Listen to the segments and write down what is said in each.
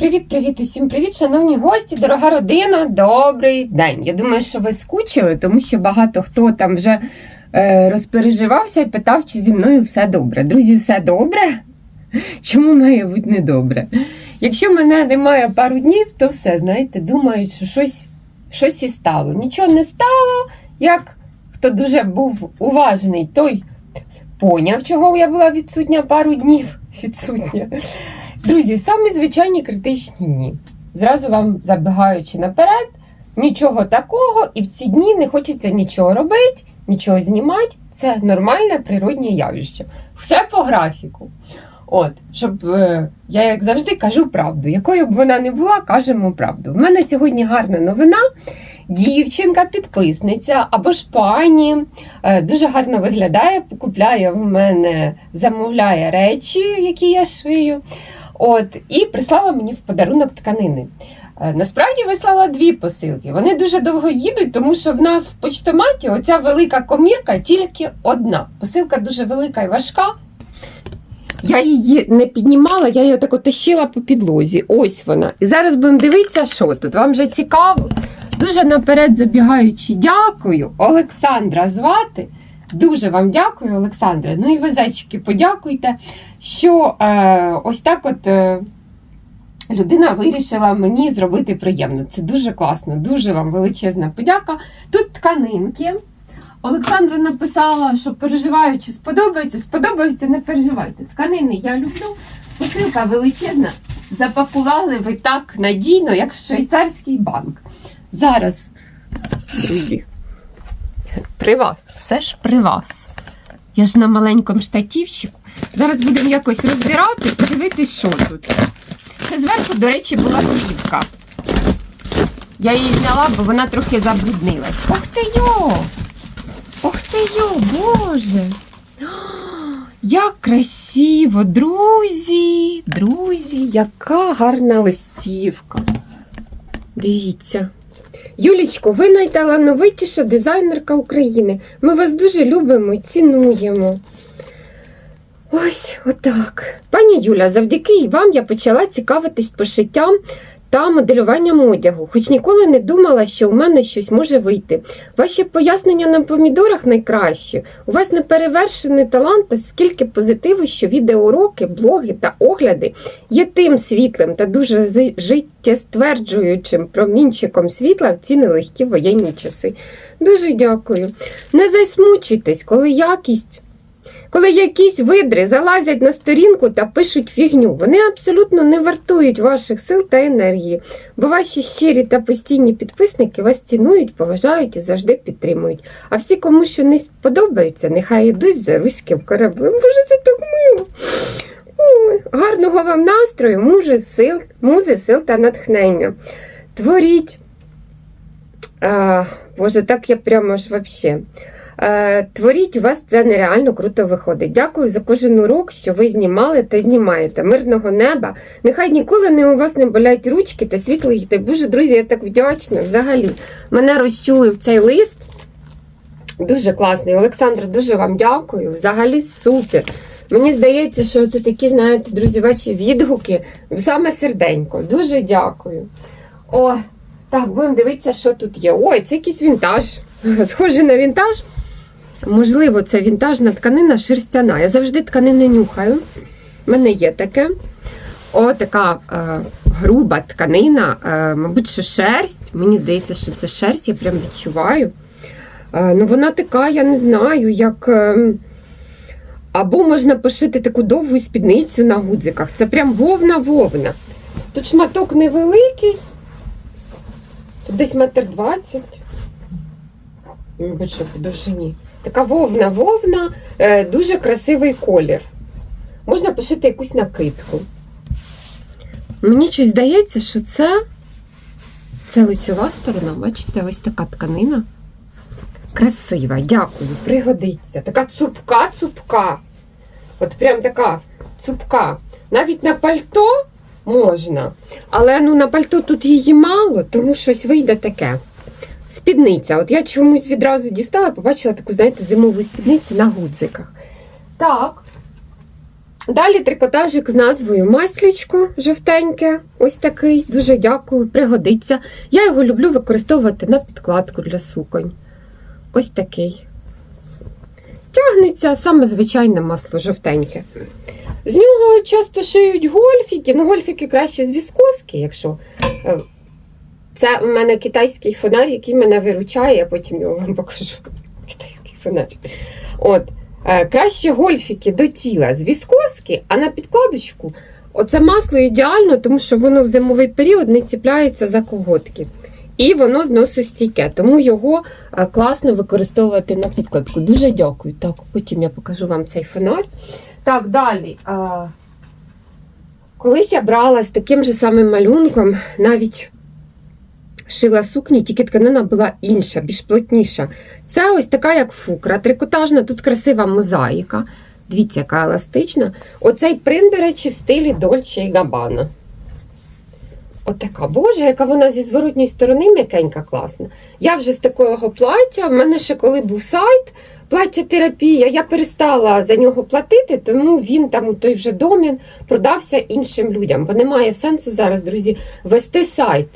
Привіт-привіт усім привіт, шановні гості, дорога родина, добрий день. Я думаю, що ви скучили, тому що багато хто там вже е, розпереживався і питав, чи зі мною все добре. Друзі, все добре? Чому має бути недобре? Якщо мене немає пару днів, то все, знаєте, думають, що щось, щось і стало. Нічого не стало, як хто дуже був уважний, той поняв, чого я була відсутня пару днів. Відсутня. Друзі, самі звичайні критичні дні. Зразу вам забігаючи наперед, нічого такого, і в ці дні не хочеться нічого робити, нічого знімати. Це нормальне природнє явище. Все по графіку. От, щоб е, я, як завжди, кажу правду. Якою б вона не була, кажемо правду. В мене сьогодні гарна новина. Дівчинка, підписниця або ж пані е, дуже гарно виглядає, купляє в мене, замовляє речі, які я шию. От, і прислала мені в подарунок тканини. Е, Насправді вислала дві посилки. Вони дуже довго їдуть, тому що в нас в почтоматі оця велика комірка тільки одна. Посилка дуже велика і важка. Я її не піднімала, я її отак от тащила по підлозі. Ось вона. І зараз будемо дивитися, що тут. Вам вже цікаво. Дуже наперед забігаючи, дякую. Олександра звати. Дуже вам дякую, Олександре. Ну і ви, зайчики, подякуйте, що е, ось так от е, людина вирішила мені зробити приємно. Це дуже класно, дуже вам величезна подяка. Тут тканинки. Олександра написала, що переживаю, чи сподобається. Сподобається, не переживайте. Тканини я люблю. Посилка величезна. Запакували ви так надійно, як в швейцарський банк. Зараз, друзі, при вас, все ж при вас. Я ж на маленькому штатівчику. Зараз будемо якось розбирати, подивитись, що тут. Ще зверху, до речі, була плівка. Я її зняла, бо вона трохи забруднилась. Ох ти йо! Ох ти йо, Боже! Як красиво, друзі! Друзі, яка гарна листівка. Дивіться. Юлічко, ви найталановитіша дизайнерка України. Ми вас дуже любимо і цінуємо. Ось отак. Пані Юля, завдяки вам я почала цікавитись пошиттям та моделюванням одягу, хоч ніколи не думала, що у мене щось може вийти. Ваші пояснення на помідорах найкращі. У вас неперевершений талант та скільки позитиву, що відеоуроки, блоги та огляди є тим світлим та дуже життєстверджуючим промінчиком світла в ці нелегкі воєнні часи. Дуже дякую. Не засмучуйтесь, коли якість. Коли якісь видри залазять на сторінку та пишуть фігню, вони абсолютно не вартують ваших сил та енергії, бо ваші щирі та постійні підписники вас цінують, поважають і завжди підтримують. А всі, кому що не сподобається, нехай йдуть за руським кораблем. Боже, це так мило. Ой, гарного вам настрою, музи, сил, музи, сил та натхнення. Творіть. А, Боже, так я прямо ж вообще. Е, Творіть, у вас це нереально круто виходить. Дякую за кожен урок, що ви знімали та знімаєте. Мирного неба. Нехай ніколи не у вас не болять ручки та світло йде. Боже, друзі, я так вдячна взагалі. Мене розчулив цей лист. Дуже класний. Олександр, дуже вам дякую. Взагалі супер. Мені здається, що це такі, знаєте, друзі, ваші відгуки саме серденько. Дуже дякую. О, так, будемо дивитися, що тут є. Ой, це якийсь вінтаж. Схоже на вінтаж. Можливо, це вінтажна тканина шерстяна. Я завжди тканини нюхаю. У мене є таке. О, така е, груба тканина, е, мабуть, що шерсть. Мені здається, що це шерсть, я прям відчуваю. Е, ну, вона така, я не знаю, як. Е, або можна пошити таку довгу спідницю на гудзиках. Це прям вовна-вовна. Тут шматок невеликий. Тут десь метр двадцять. Мабуть, що по довжині. Така вовна-вовна, е, дуже красивий колір. Можна пошити якусь накидку. Мені щось здається, що це, це лицьова сторона. Бачите, ось така тканина. Красива, дякую, пригодиться. Така цупка-цупка. От прям така цупка. Навіть на пальто можна. Але ну, на пальто тут її мало, тому щось вийде таке. Спідниця. От я чомусь відразу дістала, побачила таку, знаєте, зимову спідницю на гудзиках. Так. Далі трикотажик з назвою Маслічко жовтеньке. Ось такий. Дуже дякую, пригодиться. Я його люблю використовувати на підкладку для суконь. Ось такий. Тягнеться саме звичайне масло жовтеньке. З нього часто шиють гольфіки, ну гольфіки краще з віскоски, якщо. Це в мене китайський фонар, який мене виручає, я потім його вам покажу. Китайський фонар. От. Е, Краще гольфіки до тіла з віскоски, а на підкладочку оце масло ідеально, тому що воно в зимовий період не ціпляється за колготки. І воно зносостійке, тому його е, класно використовувати на підкладку. Дуже дякую. Так, потім я покажу вам цей фонарь. Так, далі. Колись я брала з таким же самим малюнком, навіть шила сукні, тільки тканина була інша, більш плотніша. Це ось така, як фукра, трикотажна, тут красива мозаїка. Дивіться, яка еластична. Оцей принт, до речі, в стилі Дольче і Габана. Отака, боже, яка вона зі зворотньої сторони м'якенька, класна. Я вже з такого плаття, в мене ще коли був сайт, плаття терапія, я перестала за нього платити, тому він там, той вже домін, продався іншим людям. Бо немає сенсу зараз, друзі, вести сайт.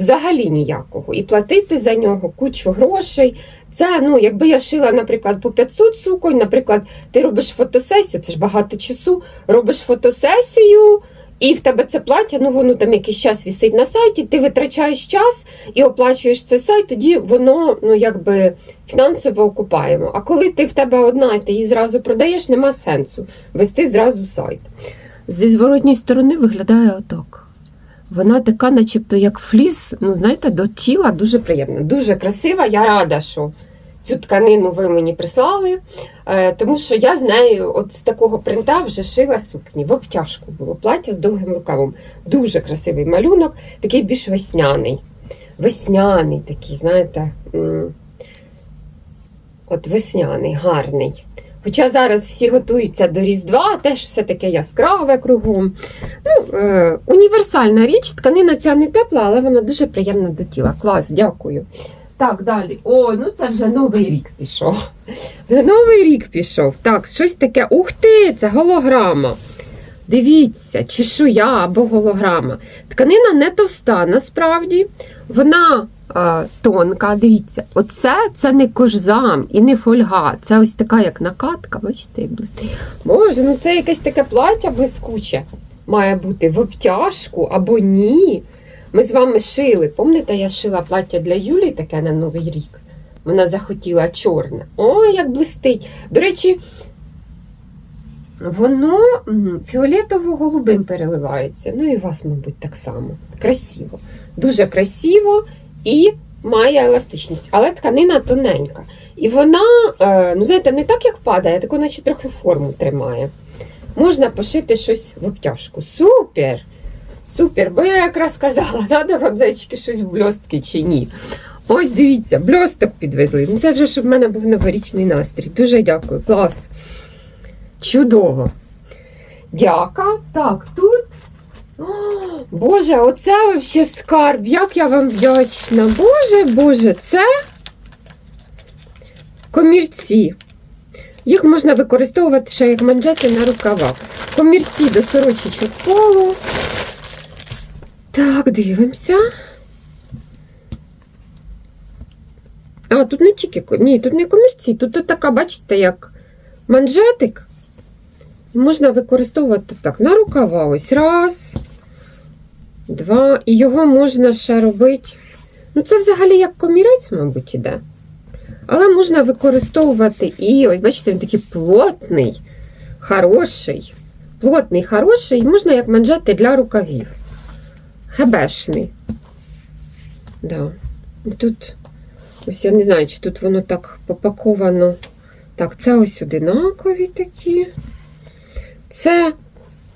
Взагалі ніякого. І платити за нього кучу грошей. Це, ну, якби я шила, наприклад, по 500 суконь, наприклад, ти робиш фотосесію, це ж багато часу, робиш фотосесію, і в тебе це плаття, ну воно там якийсь час вісить на сайті, ти витрачаєш час і оплачуєш цей сайт, тоді воно ну, якби фінансово окупаємо. А коли ти в тебе одна, і ти її зразу продаєш, нема сенсу вести зразу сайт. Зі зворотньої сторони виглядає отак. Вона така, начебто, як фліс, ну, знаєте, до тіла дуже приємна, дуже красива. Я рада, що цю тканину ви мені прислали, е, тому що я з нею от з такого принта вже шила сукні. В обтяжку було плаття з довгим рукавом. Дуже красивий малюнок, такий більш весняний. Весняний такий, знаєте, от весняний, гарний. Хоча зараз всі готуються до Різдва, теж все таке яскраве кругом. Ну, е, універсальна річ, тканина ця не тепла, але вона дуже приємна до тіла. Клас, дякую. Так, далі. О, ну це вже новий рік пішов. Вже новий рік пішов. Так, щось таке. Ух ти, це голограма. Дивіться, чешуя або голограма. Тканина не товста, насправді. Вона тонка. Дивіться, оце це не кожзам і не фольга. Це ось така, як накатка. Бачите, як блистить. Боже, ну це якесь таке плаття блискуче. Має бути в обтяжку або ні. Ми з вами шили. Пам'ятаєте, я шила плаття для Юлі таке на Новий рік. Вона захотіла чорне. Ой, як блистить. До речі, воно фіолетово-голубим переливається. Ну і у вас, мабуть, так само. Красиво. Дуже красиво і має еластичність, але тканина тоненька. І вона, е, ну знаєте, не так, як падає, так наче трохи форму тримає. Можна пошити щось в обтяжку. Супер! Супер! Бо я якраз казала, треба вам зайчики щось в бльостки чи ні. Ось дивіться, бльосток підвезли. Ну це вже щоб в мене був новорічний настрій. Дуже дякую, клас. Чудово. Дяка. Так, тут. Боже, оце взагалі скарб. Як я вам вдячна. Боже, Боже, це комірці. Їх можна використовувати ще як манжети на рукавах. Комірці до сорочечок полу. Так, дивимося. А, тут не тільки ні, тут не комірці, тут от така, бачите, як манжетик. Можна використовувати так на рукава. Ось раз, два. І його можна ще робити. Ну, це взагалі як комірець, мабуть, іде. Але можна використовувати і, ось, бачите, він такий плотний, хороший. Плотний, хороший, можна як манжети для рукавів. Хебешний. Да. Тут, ось я не знаю, чи тут воно так попаковано. Так, це ось одинакові такі. Це,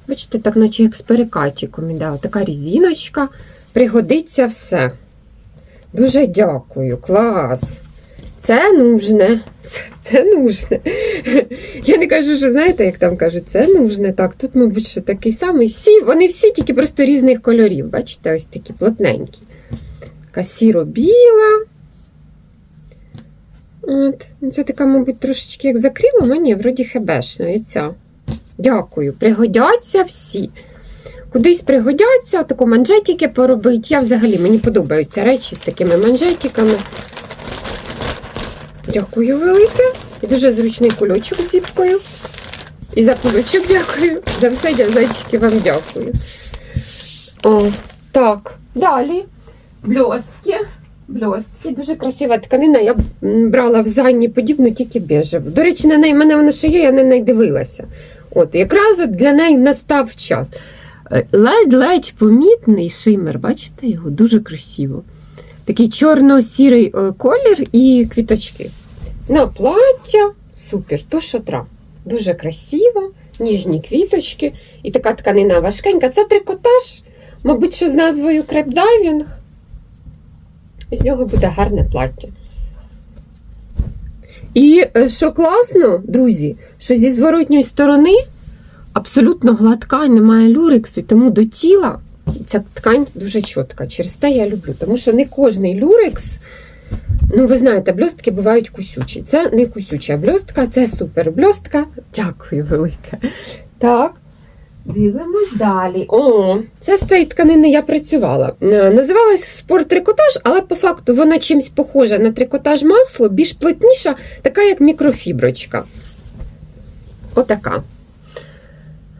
бачите, так, наче як з перекатиком іде. Така різіночка. Пригодиться все. Дуже дякую, клас. Це нужне. Це, нужне. Я не кажу, що знаєте, як там кажуть, це нужне. Так, тут, мабуть, що такий самий. Всі, вони всі тільки просто різних кольорів. Бачите, ось такі плотненькі. Така сіро-біла. От. Ну, Це така, мабуть, трошечки як закрила, мені вроді хебешна і ця. Дякую. Пригодяться всі. Кудись пригодяться, таку манжетики поробити. Я взагалі мені подобаються речі з такими манжетиками. Дякую велике. І дуже зручний кульочок з зіпкою. І за кульочок дякую. За все, я вам дякую. О, так, далі. Бльостки. Бльостки. Дуже красива тканина. Я брала в Занні подібну, тільки бежеву. До речі, на неї мене вона ще є, я на неї дивилася. От, якраз от для неї настав час. Е, Ледь-ледь помітний шимер, бачите його? Дуже красиво. Такий чорно-сірий е, колір і квіточки. На плаття супер, то що тра. Дуже красиво, ніжні квіточки. І така тканина важкенька. Це трикотаж, мабуть, що з назвою крепдайвінг. З нього буде гарне плаття. І е, що класно, друзі, що зі зворотньої сторони абсолютно гладка, немає люрексу, тому до тіла ця ткань дуже чітка. Через те я люблю, тому що не кожний люрекс. Ну, ви знаєте, бльостки бувають кусючі. Це не кусюча бльостка, це супер бльостка. Дякую велике. Так. Дивимось далі. О, це з цієї тканини я працювала. Е, Називалась спорт-трикотаж, але по факту вона чимось похожа на трикотаж масло, більш плотніша, така як мікрофіброчка. Отака.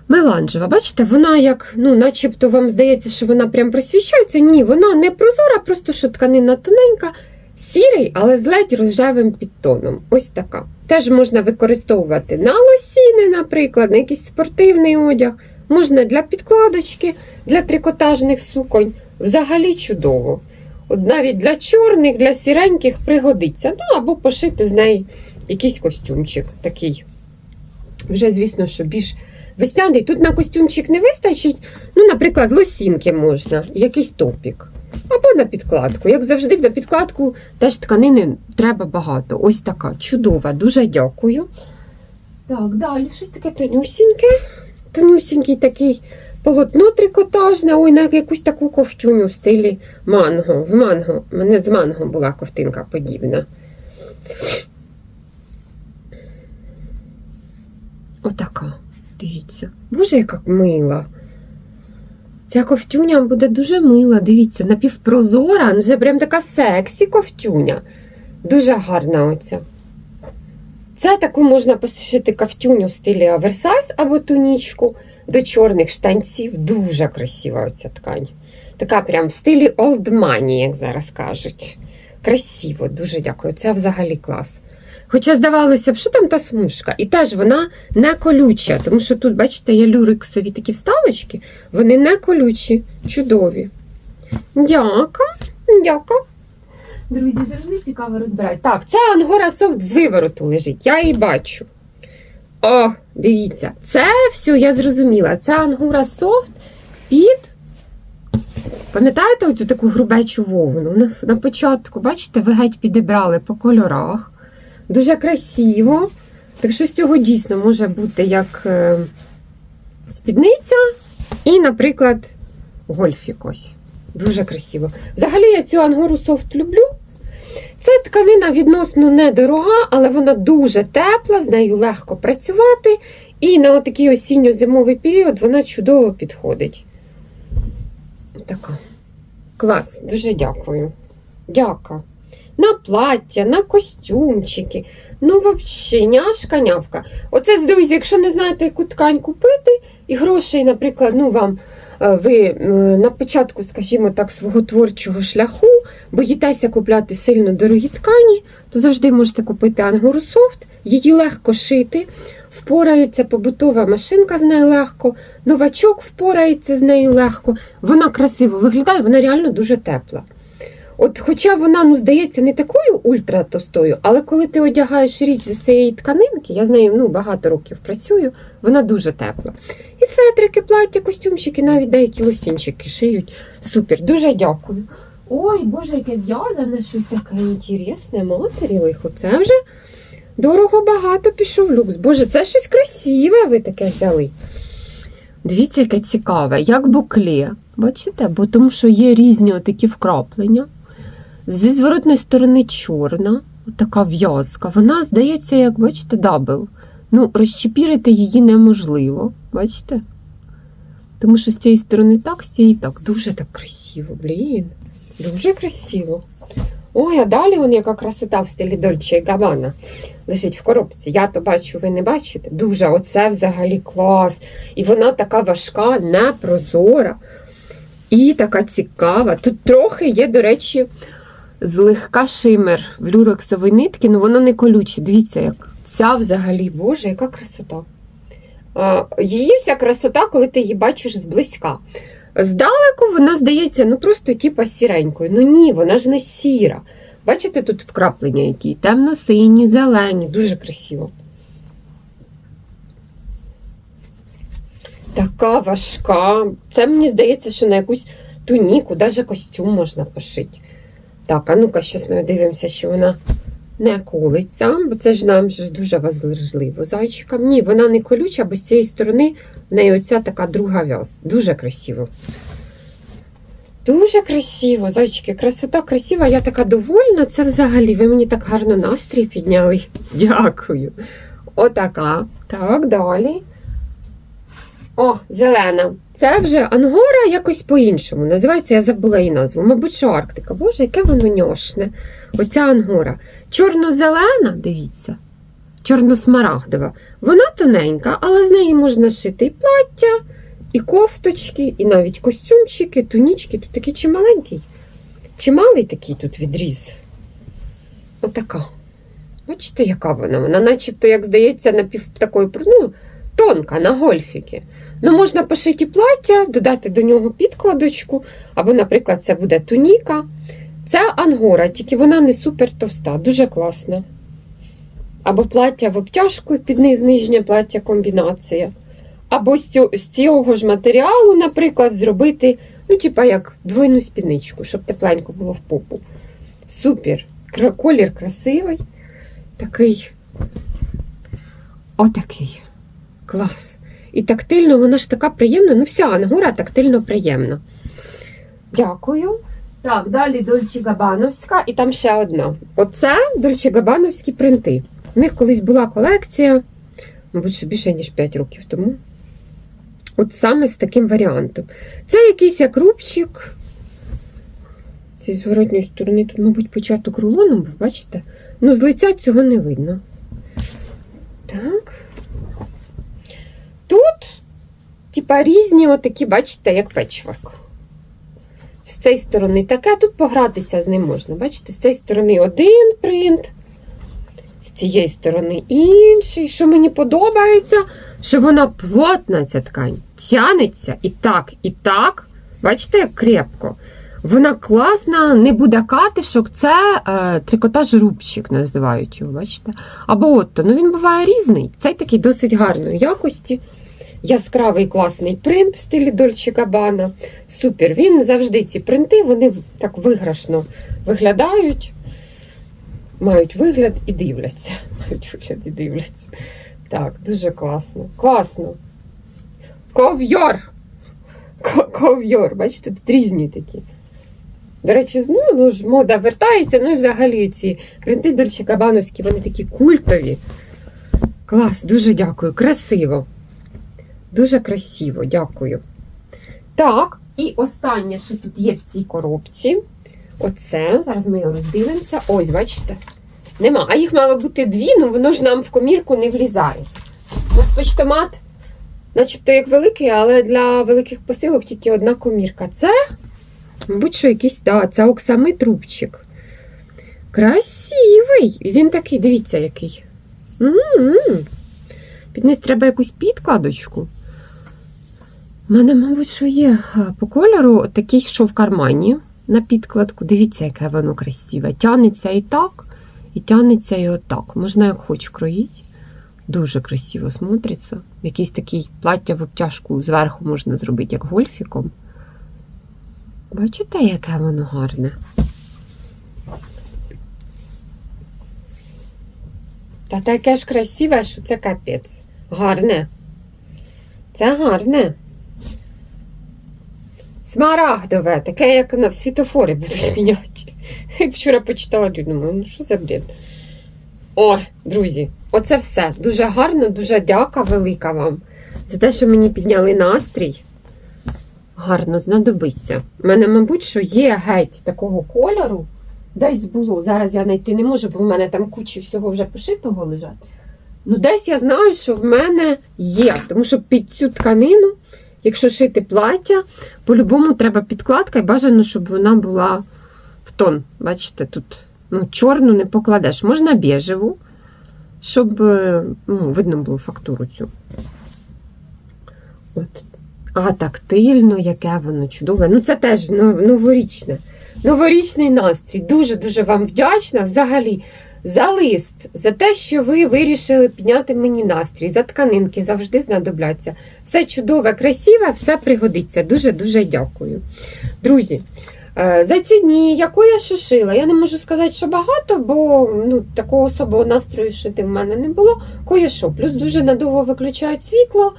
Меланжева, бачите, вона як, ну, начебто вам здається, що вона прям просвіщається. Ні, вона не прозора, просто що тканина тоненька, сірий, але з ледь рожевим підтоном. Ось така. Теж можна використовувати на лосіни, наприклад, на якийсь спортивний одяг. Можна для підкладочки, для трикотажних суконь. Взагалі чудово. От навіть для чорних, для сіреньких пригодиться. Ну або пошити з неї якийсь костюмчик такий. Вже, звісно, що більш весняний. Тут на костюмчик не вистачить. Ну, наприклад, лосінки можна, якийсь топік. Або на підкладку. Як завжди, на підкладку теж тканини треба багато. Ось така чудова, дуже дякую. Так, далі щось таке тонюсіньке. Тонюсінький такий полотно трикотажне. Ой, на якусь таку ковтюню в стилі манго. В манго. У мене з манго була ковтинка подібна. Отака. Дивіться. Боже, яка мила. Ця ковтюня буде дуже мила. Дивіться, напівпрозора. Ну, це прям така сексі ковтюня. Дуже гарна оця. Це таку можна пошити ковтюню в стилі оверсайз або тунічку до чорних штанців. Дуже красива оця ткань. Така прям в стилі old money, як зараз кажуть. Красиво, дуже дякую. Це взагалі клас. Хоча здавалося б, що там та смужка, і теж вона не колюча, тому що тут, бачите, є люрексові такі вставочки, вони не колючі, чудові. Дяка, дяка. Друзі, завжди цікаво розбирають. Так, це ангора софт з вивороту лежить, я її бачу. О, дивіться, це все я зрозуміла. Це ангура софт під. Пам'ятаєте оцю таку грубечу вовну? На, початку, бачите, ви геть підібрали по кольорах. Дуже красиво. Так що з цього дійсно може бути як е, спідниця і, наприклад, гольфік ось. Дуже красиво. Взагалі я цю ангору софт люблю. Це тканина відносно недорога, але вона дуже тепла, з нею легко працювати. І на отакий осінньо-зимовий період вона чудово підходить. Така. Клас, дуже дякую. Дяка. На плаття, на костюмчики. Ну, взагалі, няшка нявка. Оце, друзі, якщо не знаєте, яку ткань купити, і грошей, наприклад, ну вам ви е, на початку, скажімо так, свого творчого шляху боїтеся купляти сильно дорогі ткані, то завжди можете купити ангору софт, її легко шити, впорається побутова машинка з нею легко, новачок впорається з нею легко. Вона красиво виглядає, вона реально дуже тепла. От, хоча вона, ну, здається, не такою ультратостою, але коли ти одягаєш річ з цієї тканинки, я з нею ну, багато років працюю, вона дуже тепла. І светрики, плаття, костюмчики, навіть деякі лосінчики шиють. Супер, дуже дякую. Ой, боже, яке в'язане щось таке інтересне, матері лихо. Це вже дорого багато пішов люкс. Боже, це щось красиве ви таке взяли. Дивіться, яке цікаве, як букле. Бачите? Бо тому що є різні такі вкраплення. Зі зворотної сторони чорна, така в'язка. Вона, здається, як бачите, дабл. Ну, розчепірити її неможливо, бачите? Тому що з цієї сторони так, з цієї так. Дуже так красиво, блін. Дуже красиво. Ой, а далі вон яка красота в стилі Дольче Габана лежить в коробці. Я то бачу, ви не бачите. Дуже, оце взагалі клас. І вона така важка, непрозора і така цікава. Тут трохи є, до речі, злегка шимер в люрексовій нитки, але воно не колюче. Дивіться, як ця взагалі, боже, яка красота. Її вся красота, коли ти її бачиш зблизька. Здалеку вона здається, ну просто типа сіренькою. Ну ні, вона ж не сіра. Бачите, тут вкраплення які? Темно-сині, зелені, дуже красиво. Така важка. Це мені здається, що на якусь туніку, навіть костюм можна пошити. Так, а ну-ка, зараз ми дивимося, що вона не колиться, бо це ж нам ж дуже важливо зайчикам. Ні, вона не колюча, бо з цієї сторони в неї оця така друга в'яз. Дуже красиво. Дуже красиво, зайчики, красота красива. Я така довольна. Це взагалі. Ви мені так гарно настрій підняли. Дякую. Отака. Так, далі. О, зелена. Це вже ангора якось по-іншому. Називається, я забула її назву. Мабуть, що Арктика. Боже, яке воно ньошне. Оця ангора. Чорно-зелена, дивіться, чорно-смарагдова. Вона тоненька, але з неї можна шити і плаття, і кофточки, і навіть костюмчики, тунічки. Тут такий чималенький. Чималий такий тут відріз. Отака. Бачите, яка вона? Вона начебто, як здається, напів такої ну, тонка на гольфіки. Ну, можна пошити плаття, додати до нього підкладочку, або, наприклад, це буде туніка. Це ангора, тільки вона не супер товста, дуже класна. Або плаття в обтяжку під низ нижнє плаття комбінація. Або з цього, ж матеріалу, наприклад, зробити, ну, типа як двойну спідничку, щоб тепленько було в попу. Супер. Колір красивий. Такий. Отакий. Клас. І тактильно, вона ж така приємна. Ну, вся ангора тактильно приємна. Дякую. Так, далі Дольче Габановська, і там ще одна. Оце Дольче Габановські принти. У них колись була колекція, мабуть, що більше ніж 5 років тому. От саме з таким варіантом. Це якийсь як рубчик. Зі зворотньої сторони тут, мабуть, початок рулону був, бачите? Ну, з лиця цього не видно. Так. Тут, типа, різні отакі, бачите, як печворк. З цієї сторони таке, тут погратися з ним можна. Бачите, з цієї сторони один принт, з цієї сторони інший. Що мені подобається, що вона плотна, ця ткань, тянеться і так, і так. Бачите, як крепко. Вона класна, не буде катишок. Це е, трикотаж рубчик називають його, бачите? Або отто. Ну він буває різний. Цей такий досить гарної якості. Яскравий класний принт в стилі Дольче Габана. Супер. Він завжди ці принти, вони так виграшно виглядають. Мають вигляд і дивляться. Мають вигляд і дивляться. Так, дуже класно. Класно. Ков'йор! Ко- Ков'йор. Бачите, тут різні такі. До речі, ну, ну ж мода вертається, ну і взагалі ці принти Дольче Габановські, вони такі культові. Клас, дуже дякую. Красиво. Дуже красиво, дякую. Так, і останнє, що тут є в цій коробці. Оце. Зараз ми його роздивимося. Ось, бачите? Нема. А їх мало бути дві, ну воно ж нам в комірку не влізає. У нас почтомат, начебто як великий, але для великих посилок тільки одна комірка. Це, мабуть, що якийсь, да, це оксамит рубчик. Красивий! Він такий, дивіться, який. М-м-м. Під низ треба якусь підкладочку. У мене, мабуть, що є по кольору такий, що в кармані на підкладку. Дивіться, яке воно красиве. Тянеться і так, і тянеться і отак. Можна як хоч кроїть. Дуже красиво смотриться. Якийсь такий плаття в обтяжку зверху можна зробити, як гольфіком. Бачите, яке воно гарне? Та таке ж красиве, що це капець. Гарне. Це гарне. Смарагдове, таке, як на світофорі будуть міняти. Як вчора почитала, думаю, ну що за бред? О, друзі, оце все. Дуже гарно, дуже дяка велика вам за те, що мені підняли настрій. Гарно знадобиться. У мене, мабуть, що є геть такого кольору. Десь було. Зараз я знайти не можу, бо в мене там кучі всього вже пошитого лежать. Ну, десь я знаю, що в мене є. Тому що під цю тканину, якщо шити плаття, по-любому треба підкладка і бажано, щоб вона була в тон. Бачите, тут ну, чорну не покладеш. Можна біжеву, щоб е, ну, видно було фактуру цю. От. А тактильно, яке воно чудове. Ну, це теж новорічне. Новорічний настрій. Дуже-дуже вам вдячна взагалі за лист, за те, що ви вирішили підняти мені настрій, за тканинки завжди знадобляться. Все чудове, красиве, все пригодиться. Дуже-дуже дякую. Друзі, е, за ці дні, яку я ще шила, я не можу сказати, що багато, бо ну, такого особого настрою шити в мене не було. Кое-що. Плюс дуже надовго виключають світло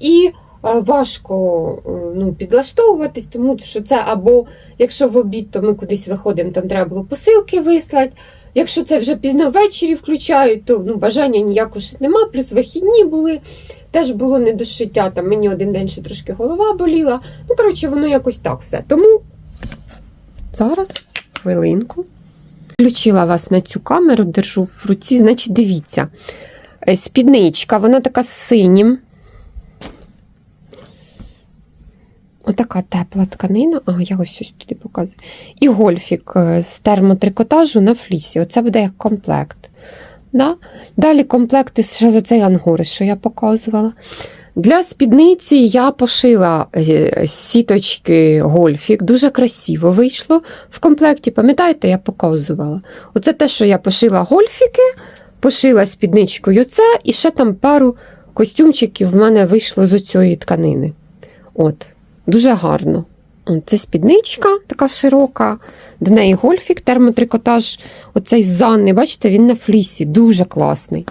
і е, важко е, ну, підлаштовуватись, тому що це або якщо в обід, то ми кудись виходимо, там треба було посилки вислати. Якщо це вже пізно ввечері включають, то ну, бажання ніякого шити нема, плюс вихідні були, теж було не до шиття. Там мені один день ще трошки голова боліла. Ну, коротше, воно якось так все. Тому зараз хвилинку. Включила вас на цю камеру, держу в руці, значить, дивіться. Е, Спідничка, вона така з синім. Отака тепла тканина. А, я ось ось туди показую. І гольфік е, з термотрикотажу на флісі. Оце буде як комплект. Да? Далі комплекти ще з оцей ангори, що я показувала. Для спідниці я пошила е, сіточки гольфік. Дуже красиво вийшло. В комплекті, пам'ятаєте, я показувала. Оце те, що я пошила гольфіки, пошила спідничкою це, і ще там пару костюмчиків в мене вийшло з оцієї тканини. От, дуже гарно. Це спідничка така широка, до неї гольфік, термотрикотаж, оцей занний, бачите, він на флісі, дуже класний.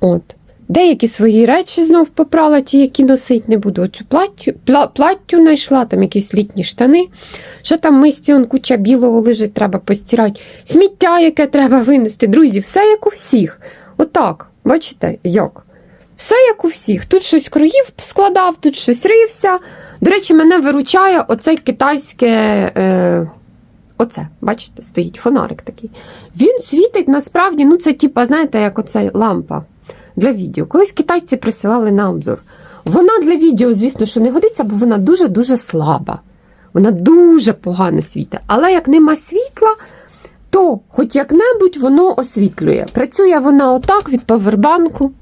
От. Деякі свої речі знов попрала, ті, які носить не буду. Оцю платтю, пла, платтю знайшла, там якісь літні штани. Ще там мисті, он куча білого лежить, треба постирати. Сміття, яке треба винести. Друзі, все як у всіх. Отак, бачите, як? Все як у всіх. Тут щось кроїв складав, тут щось рився. До речі, мене виручає оцей китайське. Е, оце, бачите, стоїть фонарик такий. Він світить насправді, ну це типа, знаєте, як оця лампа для відео. Колись китайці присилали на обзор. Вона для відео, звісно, що не годиться, бо вона дуже-дуже слаба. Вона дуже погано світить. Але як нема світла, то хоч як-небудь воно освітлює. Працює вона отак від павербанку.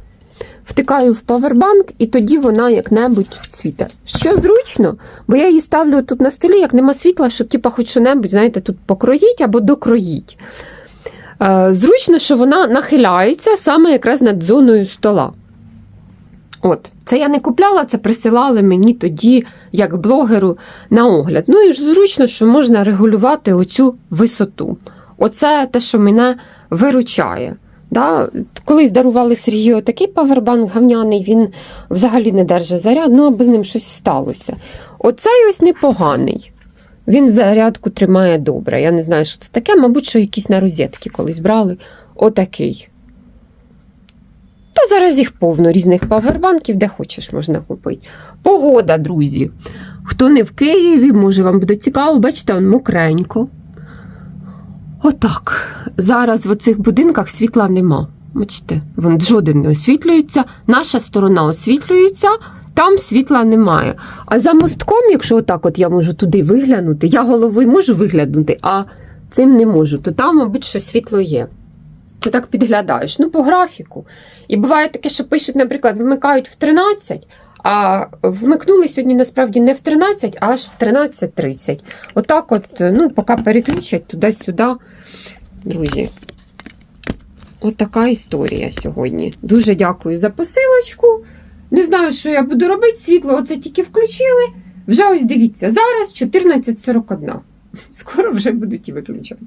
Втикаю в павербанк, і тоді вона як-небудь світить. Що зручно, бо я її ставлю тут на столі, як нема світла, щоб типа, хоч що-небудь, знаєте, тут покроїть або докроїть. Е, Зручно, що вона нахиляється саме якраз над зоною стола. От, це я не купляла, це присилали мені тоді, як блогеру, на огляд. Ну і ж зручно, що можна регулювати оцю висоту. Оце те, що мене виручає. Да? Колись дарували Сергію такий павербанк гавняний, він взагалі не держить заряд, ну або з ним щось сталося. Оцей ось непоганий. Він зарядку тримає добре. Я не знаю, що це таке, мабуть, що якісь на розетки колись брали. Отакий. Та зараз їх повно різних павербанків, де хочеш, можна купити. Погода, друзі. Хто не в Києві, може вам буде цікаво, бачите, он мокренько. Отак. Зараз в оцих будинках світла нема. Бачите, вон жоден не освітлюється, наша сторона освітлюється, там світла немає. А за мостком, якщо отак от я можу туди виглянути, я головою можу виглянути, а цим не можу, то там, мабуть, що світло є. Ти так підглядаєш, ну, по графіку. І буває таке, що пишуть, наприклад, вмикають в 13, а вмикнули сьогодні насправді не в 13, а аж в 13.30. Отак, от, ну, поки переключать туди-сюди. Друзі, от така історія сьогодні. Дуже дякую за посилочку. Не знаю, що я буду робити. Світло оце тільки включили. Вже ось дивіться, зараз 14.41. Скоро вже будуть і виключати.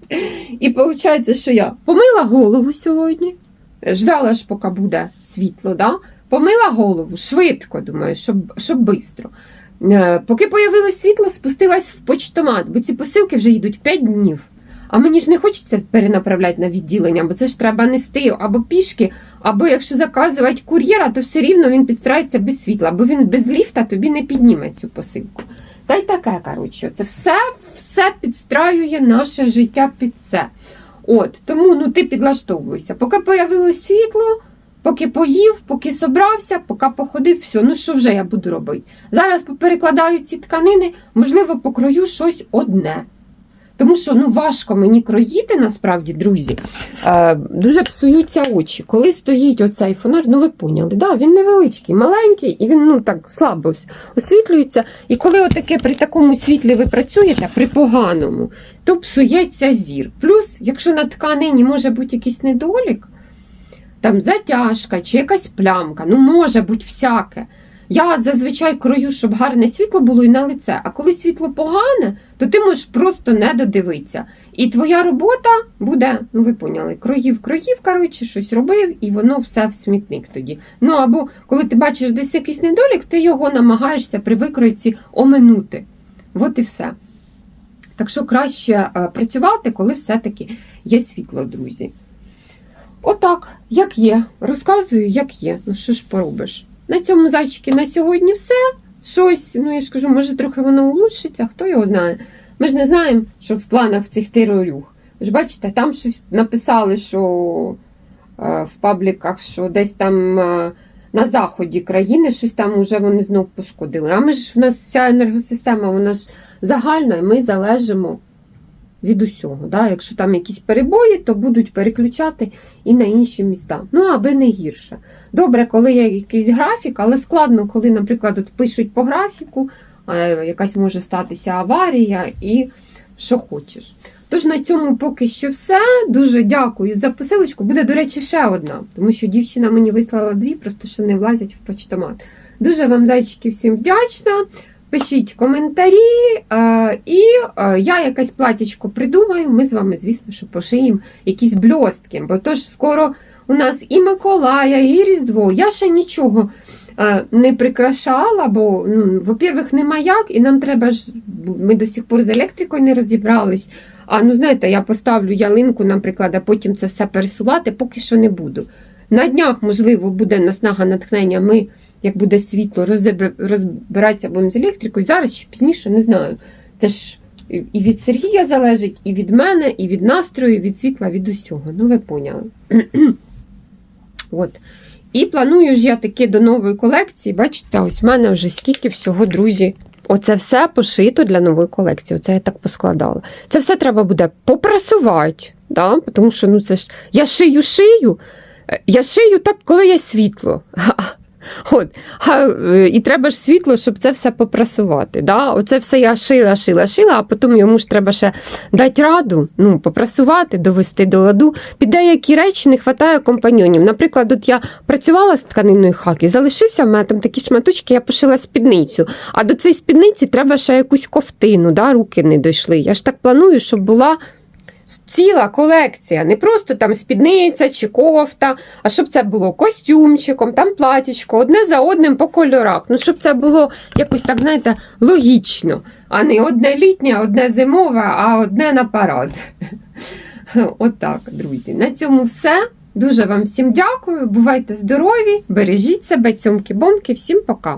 І виходить, що я помила голову сьогодні. Ждала ж, поки буде світло, да? Помила голову швидко, думаю, щоб щоб швидко. Поки появилось світло, спустилась в почтомат, бо ці посилки вже йдуть 5 днів. А мені ж не хочеться перенаправляти на відділення, бо це ж треба нести або пішки, або якщо заказувати кур'єра, то все рівно він підстрається без світла, бо він без ліфта тобі не підніме цю посилку. Та й таке, коротше, це все, все підстраює наше життя під це. От, тому ну ти підлаштовуйся. Поки появилось світло, поки поїв, поки собрався, поки походив, все, ну що вже я буду робити? Зараз поперекладаю ці тканини, можливо, покрою щось одне. Тому що ну важко мені кроїти, насправді, друзі. Е, дуже псуються очі. Коли стоїть оцей фонар, ну ви поняли, да, він невеличкий, маленький, і він ну так слабо освітлюється. І коли отаке при такому світлі ви працюєте, при поганому, то псується зір. Плюс, якщо на тканині може бути якийсь недолік, там затяжка чи якась плямка, ну може бути всяке. Я зазвичай крою, щоб гарне світло було і на лице. А коли світло погане, то ти можеш просто не додивитися. І твоя робота буде, ну ви поняли, кроїв, кроїв, коротше, щось робив, і воно все в смітник тоді. Ну або коли ти бачиш десь якийсь недолік, ти його намагаєшся при викройці оминути. От і все. Так що краще е, працювати, коли все-таки є світло, друзі. Отак, як є. Розказую, як є. Ну що ж поробиш? На цьому зайчики на сьогодні все. Щось, ну я ж кажу, може трохи воно улучшиться, хто його знає. Ми ж не знаємо, що в планах в цих терорюх. Ви ж бачите, там щось написали, що е, в пабліках, що десь там е, на заході країни щось там уже вони знов пошкодили. А ми ж в нас вся енергосистема, вона ж загальна, і ми залежимо від усього. Да? Якщо там якісь перебої, то будуть переключати і на інші міста. Ну, аби не гірше. Добре, коли є якийсь графік, але складно, коли, наприклад, от пишуть по графіку, е, якась може статися аварія і що хочеш. Тож на цьому поки що все. Дуже дякую за посилочку. Буде, до речі, ще одна, тому що дівчина мені вислала дві, просто що не влазять в почтомат. Дуже вам, зайчики, всім вдячна. Пишіть коментарі, і я якесь платічко придумаю. Ми з вами, звісно, що пошиємо якісь бльостки, бо то ж скоро у нас і Миколая, і Різдво. Я ще нічого не прикрашала, бо, ну, во-первых, нема як, і нам треба ж, ми до сих пор з електрикою не розібрались. А ну знаєте, я поставлю ялинку, наприклад, а потім це все пересувати, поки що не буду. На днях, можливо, буде наснага натхнення. Ми, як буде світло, розбиратися будемо з електрикою. Зараз чи пізніше не знаю. Це ж і від Сергія залежить, і від мене, і від настрою, і від світла, від усього. Ну, ви поняли. От. І планую ж я таки до нової колекції. Бачите, ось в мене вже скільки всього, друзі. Оце все пошито для нової колекції. Оце я так поскладала. Це все треба буде попрасувати. Да? Тому що ну, це ж я шию шию. е, Я шию так, коли є світло. От. А, е, і треба ж світло, щоб це все попрасувати. Да? Оце все я шила, шила, шила, а потім йому ж треба ще дати раду, ну, попрасувати, довести до ладу. Під деякі речі не вистачає компаньонів. Наприклад, от я працювала з тканиною хаки, залишився в мене там такі шматочки, я пошила спідницю. А до цієї спідниці треба ще якусь ковтину, да? руки не дійшли. Я ж так планую, щоб була ціла колекція, не просто там спідниця чи кофта, а щоб це було костюмчиком, там платічко, одне за одним по кольорах. Ну, щоб це було якось так, знаєте, логічно, а не одне літнє, одне зимове, а одне на парад. Отак, друзі. На цьому все. Дуже вам всім дякую. Бувайте здорові, бережіть себе, цьомки-бомки, всім пока.